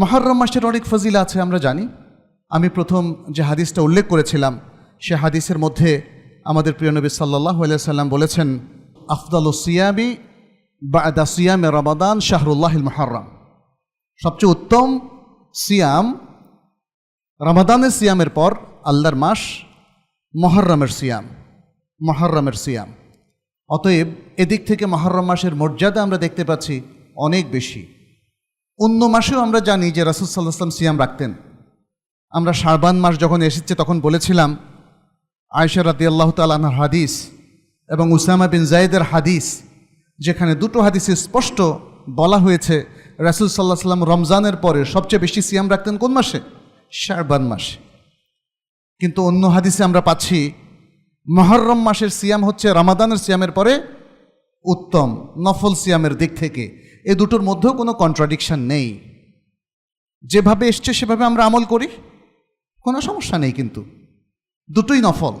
মহরম মাসের অনেক ফজিলা আছে, আমরা জানি। আমি প্রথম যে হাদিসটা উল্লেখ করেছিলাম, সে হাদিসের মধ্যে আমাদের প্রিয় নবী সাল্লাহ সাল্লাম বলেছেন, আফদাল সিয়াবি বাদা সিয়ামে রমাদান শাহরুল্লাহিল মহরম। সবচেয়ে উত্তম সিয়াম রমাদানের সিয়ামের পর আল্লাহর মাস, মহরমের সিয়াম মহরমের সিয়াম। অতএব এদিক থেকে মহরম মাসের মর্যাদা আমরা দেখতে পাচ্ছি অনেক বেশি। অন্য মাসেও আমরা জানি যে রাসুল সাল্লাহাম সিয়াম রাখতেন। আমরা শারবান মাস যখন এসেছে তখন বলেছিলাম আয়সা রাতি আল্লাহ তালার হাদিস এবং উসামা বিন জায়েদের হাদিস, যেখানে দুটো হাদিসে স্পষ্ট বলা হয়েছে রাসুল সাল্লাহ সাল্লাম রমজানের পরে সবচেয়ে বেশি সিয়াম রাখতেন কোন মাসে? শারবান মাসে। কিন্তু অন্য হাদিসে আমরা পাচ্ছি, মহরম মাসের সিয়াম হচ্ছে রামাদানের সিয়ামের পরে উত্তম, নফল সিয়ামের দিক থেকে। এ দুটোর মধ্যেও কোনো কন্ট্রাডিকশান নেই। যেভাবে এসছে, সেভাবে আমরা আমল করি, কোনো সমস্যা নেই কিন্তু। দুটোই নফল।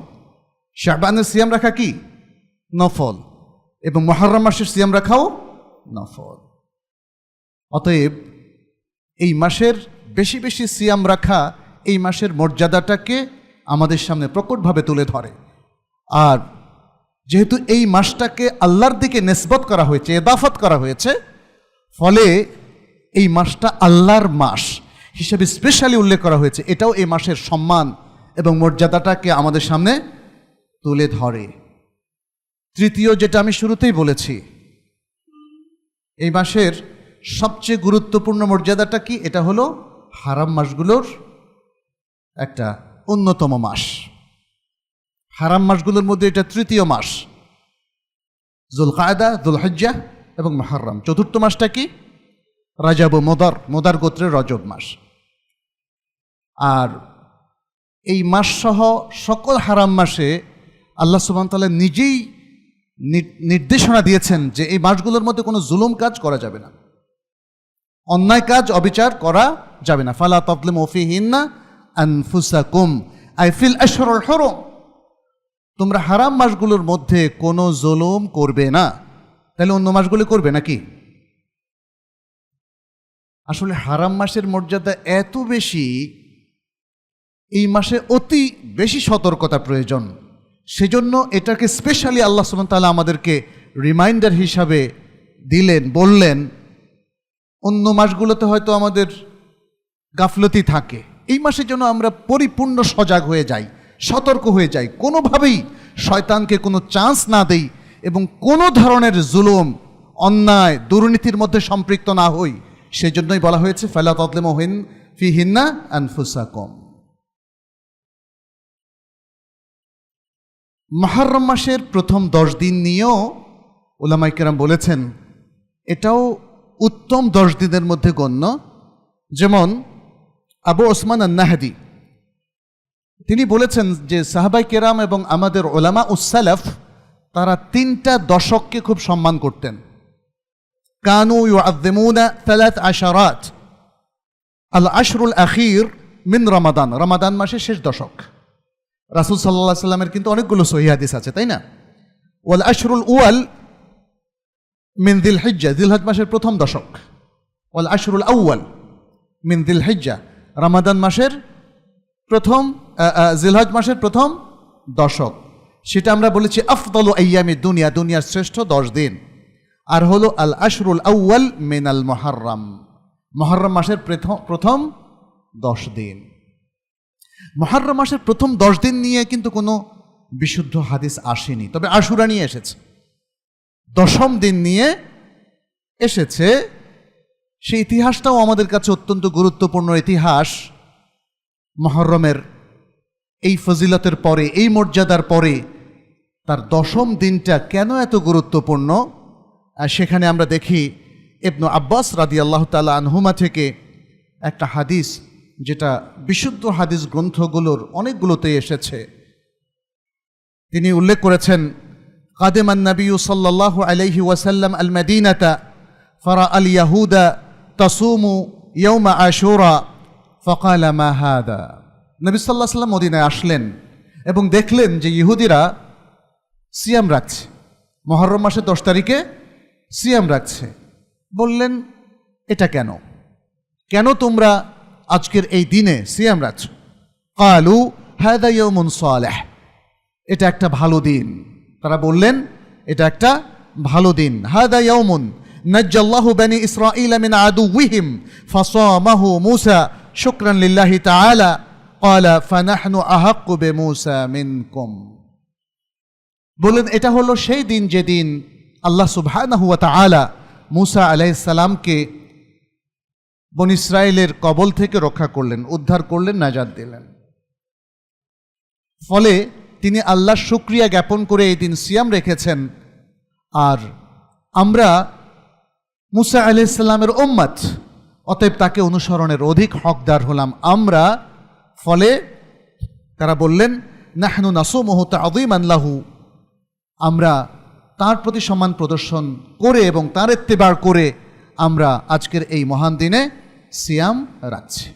শাহবানের সিয়াম রাখা কি? নফল। এবং মহরম মাসের সিয়াম রাখাও নফল। অতএব এই মাসের বেশি বেশি সিয়াম রাখা, এই মাসের মর্যাদাটাকে আমাদের সামনে প্রকটভাবে তুলে ধরে। আর যেহেতু এই মাসটাকে আল্লাহর দিকে নেসবত করা হয়েছে, এদাফত করা হয়েছে ফলে এই মাসটা আল্লাহর মাস হিসেবে স্পেশালি উল্লেখ করা হয়েছে। এটাও এই মাসের সম্মান এবং মর্যাদাটাকে আমাদের সামনে তুলে ধরে। তৃতীয় যেটা আমি শুরুতেই বলেছি, এই মাসের সবচেয়ে গুরুত্বপূর্ণ মর্যাদাটা কি? এটা হলো হারাম মাসগুলোর একটা অন্যতম মাস। হারাম মাসগুলোর মধ্যে এটা তৃতীয় মাস। জুল কায়দা দুল হজ্জা এবং মহারম চতুর্থ মাসটা কি? রাজাব মোদার। মোদার গোত্রের রজব মাস। আর এই মাস সহ সকল হারাম মাসে আল্লাহ সুবান তাল্লাহ নিজেই নির্দেশনা দিয়েছেন যে এই মাসগুলোর মধ্যে কোনো জুলুম কাজ করা যাবে না। অন্যায় কাজ অবিচার করা যাবে না। ফালা তবলিম ওফি হিন্না আনফুসাকুম। আই ফিল তোমরা হারাম মাসগুলোর মধ্যে কোনো জুলুম করবে না। তাহলে অন্য মাসগুলো করবে নাকি? আসলে হারাম মাসের মর্যাদা এত বেশি, এই মাসে অতি বেশি সতর্কতা প্রয়োজন। সেজন্য এটাকে স্পেশালি আল্লাহ সুমান তালা আমাদেরকে রিমাইন্ডার হিসাবে দিলেন, বললেন, অন্য মাসগুলোতে হয়তো আমাদের গাফলতি থাকে। এই মাসে যেন আমরা পরিপূর্ণ সজাগ হয়ে যাই, সতর্ক হয়ে যাই। কোনোভাবেই শয়তানকে কোনো চান্স না দেই এবং কোনো ধরনের জুলুম, অন্যায়, দুর্নীতির মধ্যে সম্পৃক্ত না হই। সেজন্যই বলা হয়েছে, ফেলা তদলেমহিন ফি হিন্না কম মহারম মাসের প্রথম দশ দিন নিয়েও ওলামাইকেরাম বলেছেন, এটাও উত্তম দশ দিনের মধ্যে গণ্য। যেমন আবু ওসমান আন্নাহাদি, তিনি বলেছেন যে সাহাবাই কেরাম এবং আমাদের ওলামা উসালাফ তারা তিনটা দশককে খুব সম্মান করতেন। কানু ইউআযিমুনা থালাত আশারাত। আল আশরুল আখির মিন রমাদান। রমাদান মাসের শেষ দশক। রাসুল সাল্লাহ সাল্লামের কিন্তু অনেকগুলো সহি হাদিস আছে, তাই না? ওয়াল আশরুল উয়াল মিন দিল হিজ্জা দিলহজ মাসের প্রথম দশক। ওয়াল আশরুল আউয়াল মিন দিল হিজ্জা রমাদান মাসের প্রথম জিলহজ মাসের প্রথম দশক। সেটা আমরা বলেছি আফদল আয়ামি দুনিয়া, দুনিয়ার শ্রেষ্ঠ দশ দিন। আর হলো আল আশরুল আউয়াল মিনাল মহারম মহারম মাসের প্রথম দশ দিন। মহারম মাসের প্রথম দশ দিন নিয়ে কিন্তু কোনো বিশুদ্ধ হাদিস আসেনি। তবে আশুরা নিয়ে এসেছে। দশম দিন নিয়ে এসেছে। সেই ইতিহাসটাও আমাদের কাছে অত্যন্ত গুরুত্বপূর্ণ ইতিহাস। মহরমের এই ফজিলতের পরে, এই মর্যাদার পরে তার দশম দিনটা কেন এত গুরুত্বপূর্ণ? সেখানে আমরা দেখি ইবনু আব্বাস রাদি আল্লাহ তালা আনহুমা থেকে একটা হাদিস, যেটা বিশুদ্ধ হাদিস গ্রন্থগুলোর অনেকগুলোতে এসেছে। তিনি উল্লেখ করেছেন কাদেমান নবী সাল্লাহ আলাইহি ওয়াসাল্লাম আল মদিনাতা ফরা আল ইয়াহুদা তসুমু ইয়ৌমা আশুরা, ফকালা মা হাদা। নবী সাল্লাহ সাল্লাম মদিনায় আসলেন এবং দেখলেন যে ইহুদিরা সিয়াম রাখছে। মহরম মাসের দশ তারিখে সিয়াম রাখছে। বললেন, এটা কেন? কেন তোমরা আজকের এই দিনে সিয়াম রাখছ? কালু হায়দা ইয়মুন সালেহ। এটা একটা ভালো দিন। তারা বললেন, এটা একটা ভালো দিন। হাদা ইয়াউমুন নাজ্জাল্লাহু বানি ইসরাঈল মিন আদুওয়িহিম ফাসামাহু মূসা শুকরান লিল্লাহি তাআলা। ক্বালা ফানাহনু আহাক্কু বিমূসা মিনকুম। বলেন, এটা হলো সেই দিন যেদিন আল্লাহ সুবহানাহু ওয়া তাআলা মূসা আলাইহিস সালামকে বন ইসরায়েলের কবল থেকে রক্ষা করলেন, উদ্ধার করলেন, নাজাত দিলেন। ফলে তিনি আল্লাহর শুক্রিয়া জ্ঞাপন করে এই দিন সিয়াম রেখেছেন। আর আমরা মুসা আলাইসাল্লামের ওম্মাত অতএব তাকে অনুসরণের অধিক হকদার হলাম আমরা। ফলে তারা বললেন, নাহনু নাসু মোহতা আদিম আল্লাহু আমরা তার প্রতি সম্মান প্রদর্শন করে এবং তার এত্তেবার করে আমরা আজকের এই মহান দিনে সিয়াম রাখছি।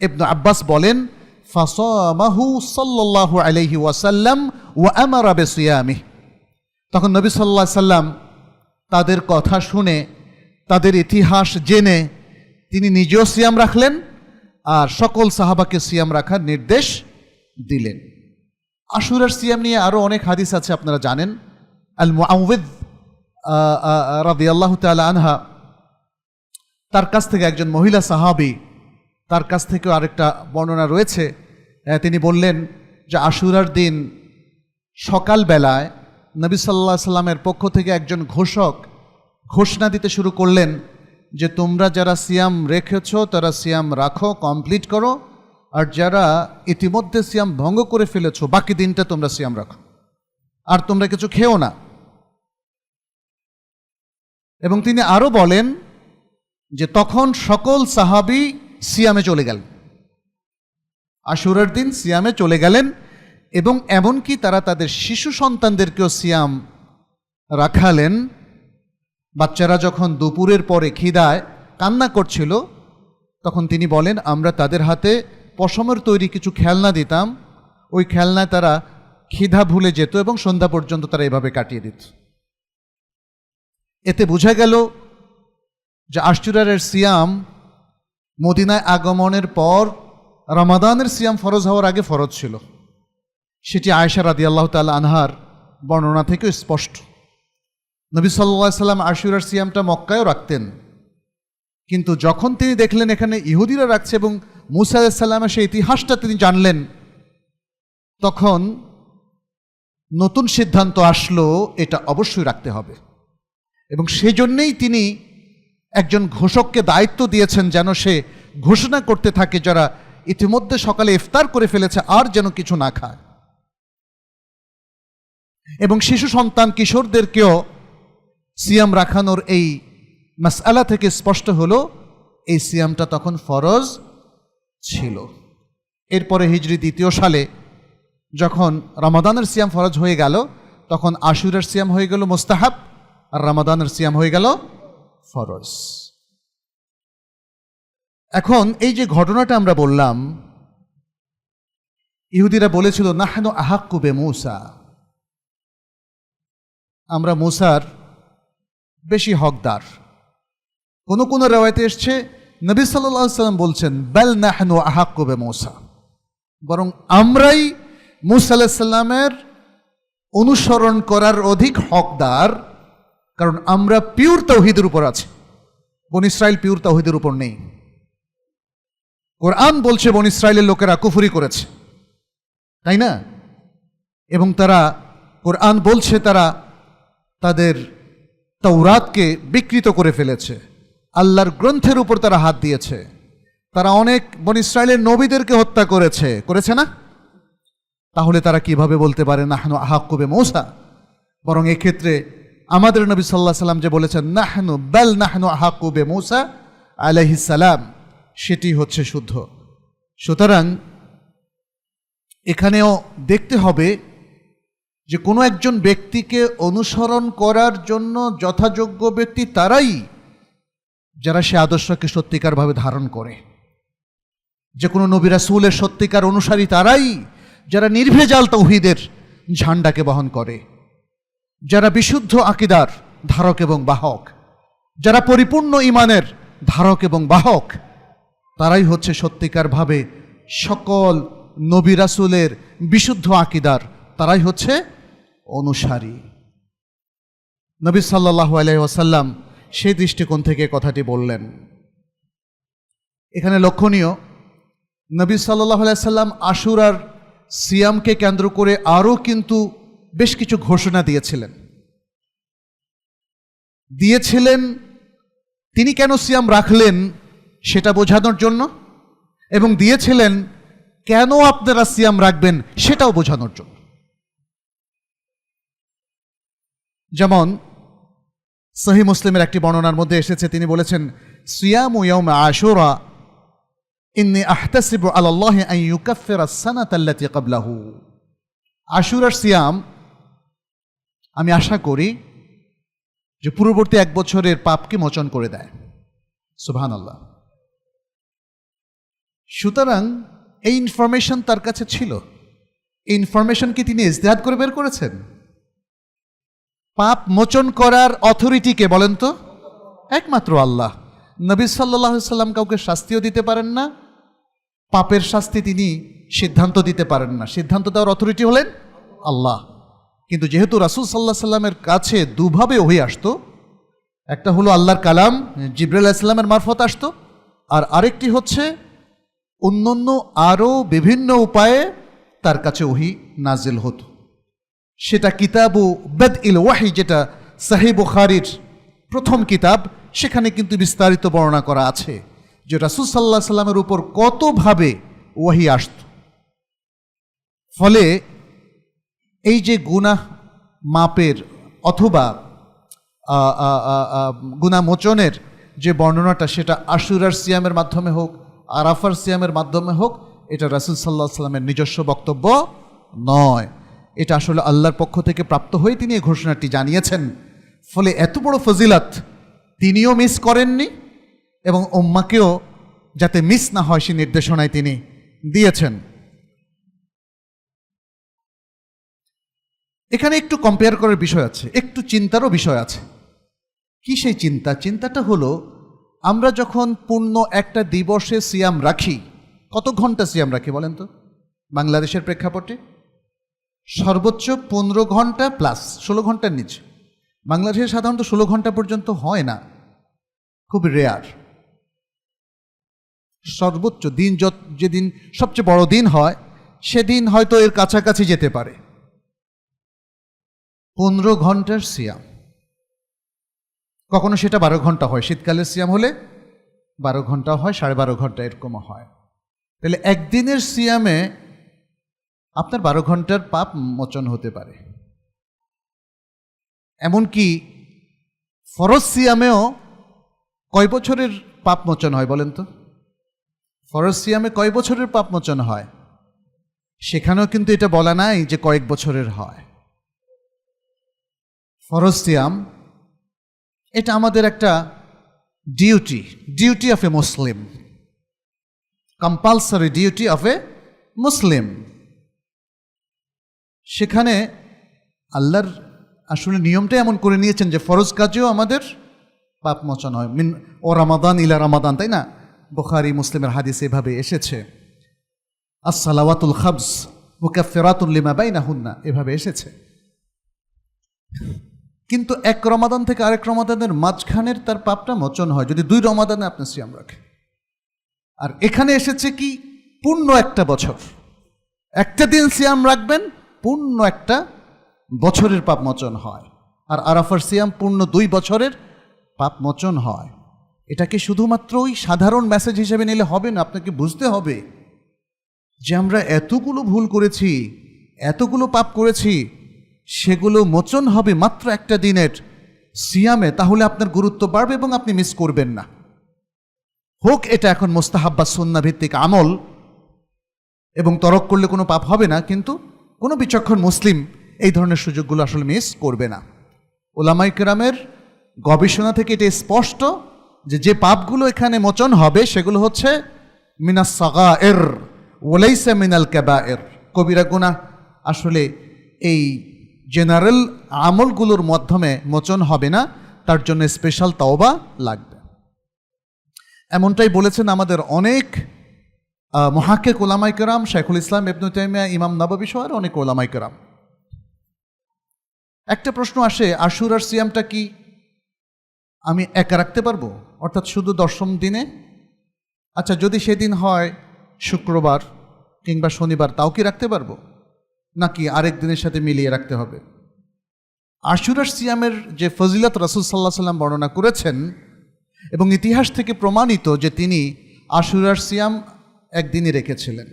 ইবনু আব্বাস বলেন, ফাসামাহু সাল্লাল্লাহু আলাইহি ওয়াসাল্লাম ওয়া আমারা বিসিয়ামিহ। তখন নবী আলাইহি সাল্লাম তাদের কথা শুনে, তাদের ইতিহাস জেনে তিনি নিজেও সিয়াম রাখলেন আর সকল সাহাবাকে সিয়াম রাখার নির্দেশ দিলেন। আশুরার সিয়াম নিয়ে আরও অনেক হাদিস আছে, আপনারা জানেন। আল মুআউযিদ রাদিয়াল্লাহু তাআলা আনহা, তার কাছ থেকে একজন মহিলা সাহাবী, তার কাছ থেকেও আরেকটা বর্ণনা রয়েছে। তিনি বললেন যে আশুরার দিন সকালবেলায় নবী সাল্লাহ সাল্লামের পক্ষ থেকে একজন ঘোষক ঘোষণা দিতে শুরু করলেন যে তোমরা যারা সিয়াম রেখেছ, তারা সিয়াম রাখো, কমপ্লিট করো। আর যারা ইতিমধ্যে সিয়াম ভঙ্গ করে ফেলেছো, বাকি দিনটা তোমরা সিয়াম রাখো। আর তোমরা কিছু খেও না। এবং তিনি আরও বলেন যে তখন সকল সাহাবি সিয়ামে চলে গেল আশুরার দিন সিয়ামে চলে গেলেন এবং এমনকি তারা তাদের শিশু সন্তানদেরকেও সিয়াম রাখালেন। বাচ্চারা যখন দুপুরের পরে খিদায় কান্না করছিল, তখন তিনি বলেন, আমরা তাদের হাতে পশমের তৈরি কিছু খেলনা দিতাম, ওই খেলনায় তারা খিদা ভুলে যেত এবং সন্ধ্যা পর্যন্ত তারা এভাবে কাটিয়ে দিত। এতে বোঝা গেল যে আশুরারের সিয়াম মদিনায় আগমনের পর রমাদানের সিয়াম ফরজ হওয়ার আগে ফরজ ছিল। সেটি আয়েশা রাদি আল্লাহ তাল আনহার বর্ণনা থেকে স্পষ্ট। নবী সাল্লা সাল্লাম আশুরার সিয়ামটা মক্কায়ও রাখতেন। কিন্তু যখন তিনি দেখলেন এখানে ইহুদিরা রাখছে এবং মুসা সেই ইতিহাসটা তিনি জানলেন। তখন নতুন সিদ্ধান্ত আসলো, এটা অবশ্যই রাখতে হবে। এবং সেজন্যেই তিনি একজন ঘোষককে দায়িত্ব দিয়েছেন যেন সে ঘোষণা করতে থাকে, যারা ইতিমধ্যে সকালে ইফতার করে ফেলেছে, আর যেন কিছু না খায়। এবং শিশু সন্তান কিশোরদেরকেও সিয়াম রাখানোর এই মাসআলা থেকে স্পষ্ট হলো, এই সিয়ামটা তখন ফরজ ছিল। এরপরে হিজরি দ্বিতীয় সালে যখন রমাদানের সিয়াম ফরজ হয়ে গেল, তখন আশুরের সিয়াম হয়ে গেল মোস্তাহাব, আর রমাদানের সিয়াম হয়ে গেল ফরজ। এখন এই যে ঘটনাটা আমরা বললাম, ইহুদিরা বলেছিল, নাহানো আহাক্কুবে মূসা। আমরা মূসার বেশি হকদার। কোনো কোনো রেওয়ায়তে এসছে নবী সাল্লাহ সাল্লাম বলছেন, বেল নাহানো আহাক্কুবে মূসা বরং আমরাই মুসা আল্লাহ সাল্লামের অনুসরণ করার অধিক হকদার, কারণ আমরা পিওর তৌহিদের উপর আছি। বন ইসরায়েল পিওর তৌহিদের উপর নেই। কোরআন বলছে, বন ইসরায়েলের লোকেরা কুফুরি করেছে। তাই না? এবং তারা, কোরআন বলছে তারা তাদের তৌরাতকে বিকৃত করে ফেলেছে। আল্লাহর গ্রন্থের উপর তারা হাত দিয়েছে। তারা অনেক বন ইসরায়েলের নবীদেরকে হত্যা করেছে। করেছে না? তাহলে তারা কীভাবে বলতে পারে, নাহনু আহাক্কুবে মৌসা বরং এক্ষেত্রে আমাদের নবী সাল্লাহ সাল্লাম যে বলেছেন, নাহনু বেল নাহনু আহাক্কুবে মৌসা সালাম সেটি হচ্ছে শুদ্ধ। সুতরাং এখানেও দেখতে হবে যে কোনো একজন ব্যক্তিকে অনুসরণ করার জন্য যথাযোগ্য ব্যক্তি তারাই যারা সে আদর্শকে সত্যিকারভাবে ধারণ করে। যে কোনো নবী রাসূলের সত্যিকার অনুসারী তারাই যারা নির্ভেজাল তৌহিদের ঝান্ডাকে বহন করে। যারা বিশুদ্ধ আকিদার ধারক এবং বাহক। যারা পরিপূর্ণ ইমানের ধারক এবং বাহক। তারাই হচ্ছে সত্যিকারভাবে সকল নবী রাসূলের বিশুদ্ধ আকিদার, তারাই হচ্ছে অনুসারী। নবী সাল্লাহ আলাই ওয়াসাল্লাম সেই দৃষ্টিকোণ থেকে কথাটি বললেন। এখানে লক্ষণীয়, নবী সাল্লাহ সাল্লাম আশুরার সিয়ামকে কেন্দ্র করে আরও কিন্তু বেশ কিছু ঘোষণা দিয়েছিলেন। দিয়েছিলেন, তিনি কেন সিয়াম রাখলেন সেটা বোঝানোর জন্য এবং দিয়েছিলেন, কেন আপনারা সিয়াম রাখবেন সেটাও বোঝানোর জন্য। যেমন সহি মুসলিমের একটি বর্ণনার মধ্যে এসেছে, তিনি বলেছেন, সিয়াম ইয়াউম আশুরা, ইন্নি আহতাসিবু আল্লাতী ক্বাবলাহু। আশুরার সিয়াম, আমি আশা করি যে পূর্ববর্তী এক বছরের পাপকে মোচন করে দেয়। সুবহানাল্লাহ। সুতরাং এই ইনফরমেশন তার কাছে ছিল। এই ইনফরমেশন কি তিনি ইজতেহাদ করে বের করেছেন? পাপ মোচন করার অথরিটিকে বলেন তো? একমাত্র আল্লাহ। নবী সাল্লাহ সাল্লাম কাউকে শাস্তিও দিতে পারেন না, পাপের শাস্তি তিনি সিদ্ধান্ত দিতে পারেন না। সিদ্ধান্ত দেওয়ার অথরিটি হলেন আল্লাহ। কিন্তু যেহেতু রাসুল সাল্লাহ সাল্লামের কাছে দুভাবে ওহি আসতো, একটা হলো আল্লাহর কালাম, জিব্রাইল ইসলামের মারফত আসতো, আর আরেকটি হচ্ছে অন্যান্য আরও বিভিন্ন উপায়ে তার কাছে ওহি নাজিল হতো। সেটা কিতাবু বেদ ইল ওয়াহি, যেটা সাহি খারির প্রথম কিতাব, সেখানে কিন্তু বিস্তারিত বর্ণনা করা আছে যে রাসুল সাল্লাহ সাল্লামের উপর কতভাবে ওয়াহি আসত। ফলে এই যে গুনাহ মাপের অথবা গুনা মোচনের যে বর্ণনাটা, সেটা আশুরার সিয়ামের মাধ্যমে হোক, আরাফার সিয়ামের মাধ্যমে হোক, এটা রাসুল সাল্লাহ সাল্লামের নিজস্ব বক্তব্য নয়। এটা আসলে আল্লাহর পক্ষ থেকে প্রাপ্ত হয়ে তিনি এই ঘোষণাটি জানিয়েছেন। ফলে এত বড় ফজিলাত তিনিও মিস করেননি এবং উম্মাকেও যাতে মিস না হয় সে নির্দেশনায় তিনি দিয়েছেন। এখানে একটু কম্পেয়ার করার বিষয় আছে, একটু চিন্তারও বিষয় আছে। কি সেই চিন্তা? চিন্তাটা হলো, আমরা যখন পূর্ণ একটা দিবসে সিয়াম রাখি, কত ঘণ্টা সিয়াম রাখি বলেন তো? বাংলাদেশের প্রেক্ষাপটে? সর্বোচ্চ পনেরো ঘণ্টা প্লাস ষোলো ঘণ্টার নিচে। বাংলাদেশে সাধারণত ষোলো ঘণ্টা পর্যন্ত হয় না। খুব রেয়ার সর্বোচ্চ দিন যত যেদিন সবচেয়ে বড় দিন হয়, সেদিন হয়তো এর কাছাকাছি যেতে পারে। পনেরো ঘণ্টার সিয়াম। কখনো সেটা বারো ঘণ্টা হয়। শীতকালের সিয়াম হলে বারো ঘণ্টা হয়, সাড়ে বারো ঘণ্টা এরকমও হয়। তাহলে একদিনের সিয়ামে আপনার বারো ঘণ্টার পাপ মোচন হতে পারে। এমনকি ফরজ সিয়ামেও কয় বছরের পাপ মোচন হয় বলেন তো? ফরজ সিয়ামে কয় বছরের পাপ মোচন হয়? সেখানেও কিন্তু এটা বলা নাই যে কয়েক বছরের হয়। ফরজ সিয়াম, এটা আমাদের একটা duty duty of a Muslim. Compulsory duty of a Muslim. সেখানে আল্লাহর আসলে নিয়মটা এমন করে নিয়েছেন যে ফরজ কাজেও আমাদের পাপ মোচন হয়। মিন ও রামাদান ইলা রামাদান, তাই না? বুখারি, মুসলিমের হাদিস এভাবে এসেছে। আসসালাওয়াতুল খাবস মুকাফেরাতুল লিমা বাইনা হুন্না এভাবে এসেছে। কিন্তু এক রমাদান থেকে আরেক রমাদানের মাঝখানের তার পাপটা মোচন হয়, যদি দুই রমাদানে আপনি সিয়াম রাখেন। আর এখানে এসেছে কি? পূর্ণ একটা বছর। একটা দিন সিয়াম রাখবেন পূর্ণ একটা বছরের পাপ মোচন হয়। আর আরাফার সিয়াম পূর্ণ দুই বছরের পাপ মোচন হয়। এটাকে শুধুমাত্র ওই সাধারণ মেসেজ হিসেবে নিলে হবে না, আপনাকে বুঝতে হবে যে আমরা এতগুলো ভুল করেছি, এতগুলো পাপ করেছি, সেগুলো মোচন হবে মাত্র একটা দিনের সিয়ামে, তাহলে আপনার গুরুত্ব বাড়বে এবং আপনি মিস করবেন না। হোক, এটা এখন মোস্তাহাব্বা সন্না ভিত্তিক আমল এবং তরক করলে কোনো পাপ হবে না, কিন্তু কোনো বিচক্ষণ মুসলিম এই ধরনের সুযোগগুলো আসলে মিস করবে না। ওলামাই কেরামের গবেষণা থেকে এটা স্পষ্ট যে যে পাপগুলো এখানে মোচন হবে সেগুলো হচ্ছে মিনাস সাগা এর ওলাইসা মিনাল ক্যাবা এর কবিরা গুনা আসলে এই জেনারেল আমলগুলোর মাধ্যমে মোচন হবে না, তার জন্য স্পেশাল তাওবা লাগবে। এমনটাই বলেছেন আমাদের অনেক মহাক্কেক ওলামাই কেরাম শেখুল ইসলাম, ইবনু তাইমিয়া, ইমাম নবাবী সহ অনেক ওলামাই কেরাম। একটা প্রশ্ন আসে, আশুরার সিয়ামটা কি? আমি একা রাখতে পারব? অর্থাৎ শুধু দশম দিনে? আচ্ছা যদি সেদিন হয়, শুক্রবার কিংবা শনিবার, তাও কি রাখতে পারব? নাকি আরেক দিনের সাথে মিলিয়ে রাখতে হবে? আশুরার সিয়ামের যে ফজিলত রাসুল সাল্লাহ সাল্লাম বর্ণনা করেছেন এবং ইতিহাস থেকে প্রমাণিত যে তিনি আশুরার সিয়াম একদিনই রেখেছিলেন।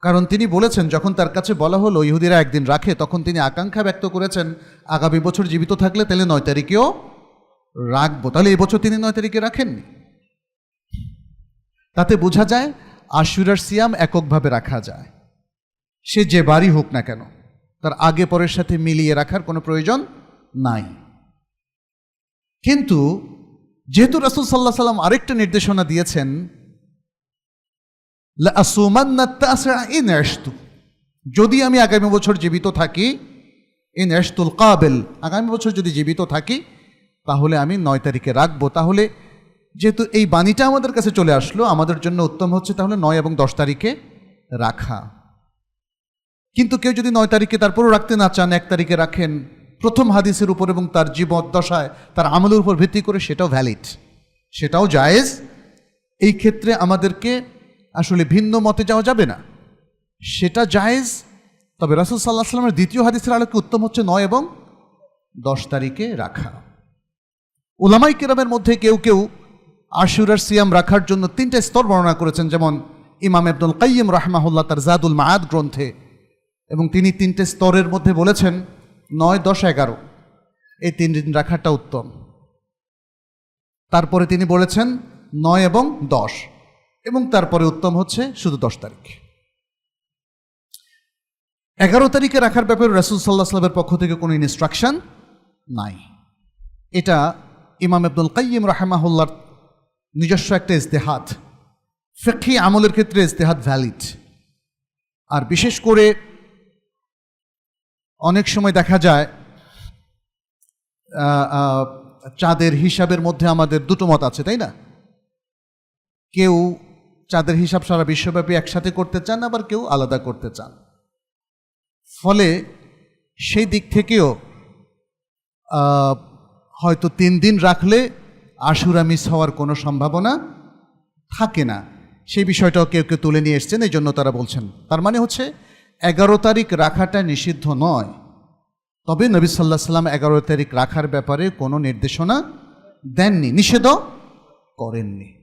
কারণ তিনি বলেছেন, যখন তার কাছে বলা হলো, ইহুদিরা একদিন রাখে, তখন তিনি আকাঙ্ক্ষা ব্যক্ত করেছেন, আগামী বছর জীবিত থাকলে তাহলে নয় তারিখেও রাখব। তাহলে এই বছর তিনি নয় তারিখে রাখেননি। তাতে বোঝা যায়, আশুরার সিয়াম এককভাবে রাখা যায়। সে যে বাড়ি হোক না কেন, তার আগে পরের সাথে মিলিয়ে রাখার কোনো প্রয়োজন নাই। কিন্তু যেহেতু রাসুল সাল্লাহ সাল্লাম আরেকটা নির্দেশনা দিয়েছেন যদি আমি আগামী বছর জীবিত থাকি, ইন এশতুল কাবেল। আগামী বছর যদি জীবিত থাকি, তাহলে আমি নয় তারিখে রাখব। তাহলে যেহেতু এই বাণীটা আমাদের কাছে চলে আসলো, আমাদের জন্য উত্তম হচ্ছে তাহলে নয় এবং দশ তারিখে রাখা। কিন্তু কেউ যদি নয় তারিখে তারপরও রাখতে না চান, এক তারিখে রাখেন প্রথম হাদিসের উপর এবং তার জীবন দশায় তার আমলের উপর ভিত্তি করে সেটাও ভ্যালিড সেটাও জায়েজ। এই ক্ষেত্রে আমাদেরকে আসলে ভিন্ন মতে যাওয়া যাবে না। সেটা জায়েজ, তবে রাসুল সাল্লাহ সাল্লামের দ্বিতীয় হাদিসের আলোকে উত্তম হচ্ছে নয় এবং দশ তারিখে রাখা। উলামাই কেরামের মধ্যে কেউ কেউ আশুরার সিয়াম রাখার জন্য তিনটা স্তর বর্ণনা করেছেন, যেমন ইমাম আব্দুল কাইম রাহমাহুল্লাহ তার জাদুল মায়াদ গ্রন্থে, এবং তিনি তিনটে স্তরের মধ্যে বলেছেন নয়, দশ, এগারো। এই তিন দিন রাখাটা উত্তম। তারপরে তিনি বলেছেন নয় এবং দশ। এবং তারপরে উত্তম হচ্ছে শুধু দশ তারিখ। এগারো তারিখে রাখার ব্যাপারে রাসুল সাল্লাহ সাল্লামের পক্ষ থেকে কোনো ইনস্ট্রাকশন নাই। এটা ইমাম আব্দুল কাইম রাহেমাহুল্লার নিজস্ব একটা ইস্তেহাদ ফেকি আমলের ক্ষেত্রে ইস্তেহাদ ভ্যালিড আর বিশেষ করে অনেক সময় দেখা যায় চাঁদের হিসাবের মধ্যে আমাদের দুটো মত আছে, তাই না? কেউ চাঁদের হিসাব সারা বিশ্বব্যাপী একসাথে করতে চান, আবার কেউ আলাদা করতে চান। ফলে সেই দিক থেকেও হয়তো তিন দিন রাখলে আশুরা মিস হওয়ার কোনো সম্ভাবনা থাকে না। সেই বিষয়টাও কেউ কেউ তুলে নিয়ে এসছেন, এই জন্য তারা বলছেন। তার মানে হচ্ছে এগারো তারিখ রাখাটা নিষিদ্ধ নয়। তবে নবী সাল্লাহ সাল্লাম এগারো তারিখ রাখার ব্যাপারে কোনো নির্দেশনা দেননি নিষেধ করেননি।